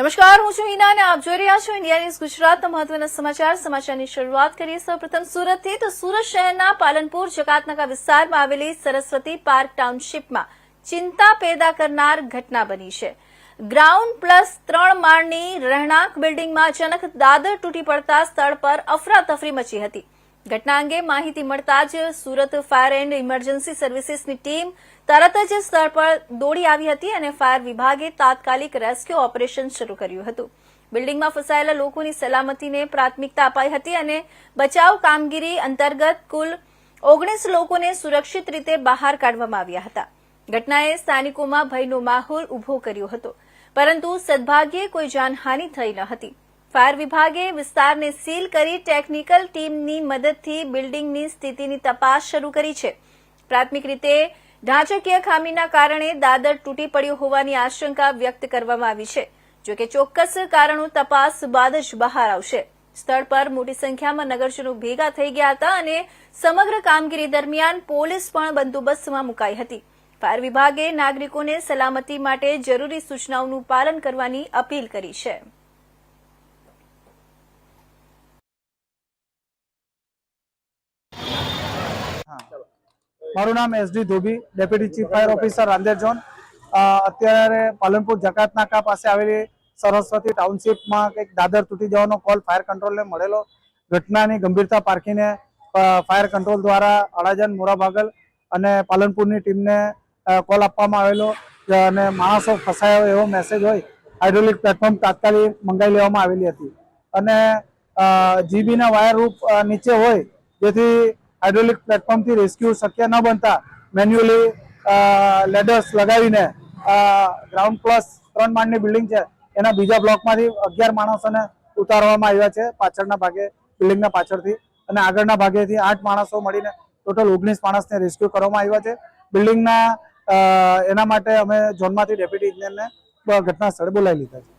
નમસ્કાર, હું છું હિના અને આપ જોઈ રહ્યા છો ઇન્ડિયા ન્યૂઝ ગુજરાતના મહત્વના સમાચાર. સમાચારની શરૂઆત કરીએ. સૌપ્રથમ સુરતથી તો સુરત શહેરના પાલનપુર જકાતનાકા વિસ્તારમાં આવેલી સરસ્વતી પાર્ક ટાઉનશીપમાં ચિંતા પેદા કરનાર ઘટના બની છે. ગ્રાઉન્ડ પ્લસ ત્રણ માળની રહેણાંક બિલ્ડિંગમાં અચાનક દાદર તૂટી પડતા સ્થળ પર અફરાતફરી મચી હતી. ઘટના અંગે માહિતી મળતા જ સુરત ફાયર એન્ડ ઇમરજન્સી સર્વિસીસની ટીમ તરત જ સ્થળ પર દોડી આવી હતી અને ફાયર વિભાગે તાત્કાલિક રેસ્ક્યુ ઓપરેશન શરૂ કર્યું હતું. બિલ્ડિંગમાં ફસાયેલા લોકોની સલામતીને પ્રાથમિકતા અપાઈ હતી અને બચાવ કામગીરી અંતર્ગત કુલ ઓગણીસ લોકોને સુરક્ષિત રીતે બહાર કાઢવામાં આવ્યા હતા. ઘટનાએ સ્થાનિકોમાં ભયનો માહોલ ઊભો કર્યો હતો. પરંતુ સદભાગ્યે કોઈ જાનહાનિ થઈ ન હતી. ફાયર વિભાગે વિસ્તારને સીલ કરી ટેકનિકલ ટીમની મદદથી બિલ્ડિંગની સ્થિતિની તપાસ શરૂ કરી છે. પ્રાથમિક રીતે ઢાંચકીય ખામીના કારણે દાદર તૂટી પડ્યો હોવાની આશંકા વ્યક્ત કરવામાં આવી છે. જોકે ચોક્કસ કારણો તપાસ બાદ જ બહાર આવશે. સ્થળ પર મોટી સંખ્યામાં નગરજનો ભેગા થઈ ગયા હતા અને સમગ્ર કામગીરી દરમિયાન પોલીસ પણ બંદોબસ્તમાં મુકાઈ હતી. ફાયર વિભાગે નાગરિકોને સલામતી માટે જરૂરી સૂચનાઓનું પાલન કરવાની અપીલ કરી છે. મારું નામ S D Dhobi, deputy chief fire officer Rander zone. અત્યારે પાલનપુર જકાત નાકા પાસે આવેલી સરસ્વતી ટાઉનશીપમાં કંઈક દાદર તૂટી જવાનો કોલ ફાયર કંટ્રોલને મળેલો. ઘટનાની ગંભીરતા પારખીને ફાયર કંટ્રોલ દ્વારા અડાજન મોરાભાગલ અને પાલનપુરની ટીમને કોલ આપવામાં આવેલો. અને માણસો ફસાયો એવો મેસેજ હોય હાઇડ્રોલિક પ્લેટફોર્મ તાત્કાલિક મંગાવી લેવામાં આવેલી હતી. અને જીબીના વાયર રૂપ નીચે હોય, જેથી હાઇડ્રોલિક પ્લેટફોર્મથી રેસ્ક્યુ શક્ય ન બનતા મેન્યુઅલી લેડર્સ લગાવીને ગ્રાઉન્ડ પ્લસ ત્રણ માળની બિલ્ડિંગ છે, એના બીજા બ્લોકમાંથી અગિયાર માણસોને ઉતારવામાં આવ્યા છે, પાછળના ભાગે બિલ્ડિંગના પાછળથી અને આગળના ભાગેથી આઠ માણસો મળીને ટોટલ ઓગણીસ માણસને રેસ્ક્યુ કરવામાં આવ્યા છે. બિલ્ડિંગના એના માટે અમે ઝોનમાંથી ડેપ્યુટી ઇજનેરને ઘટના સ્થળે બોલાવી લીધા છે.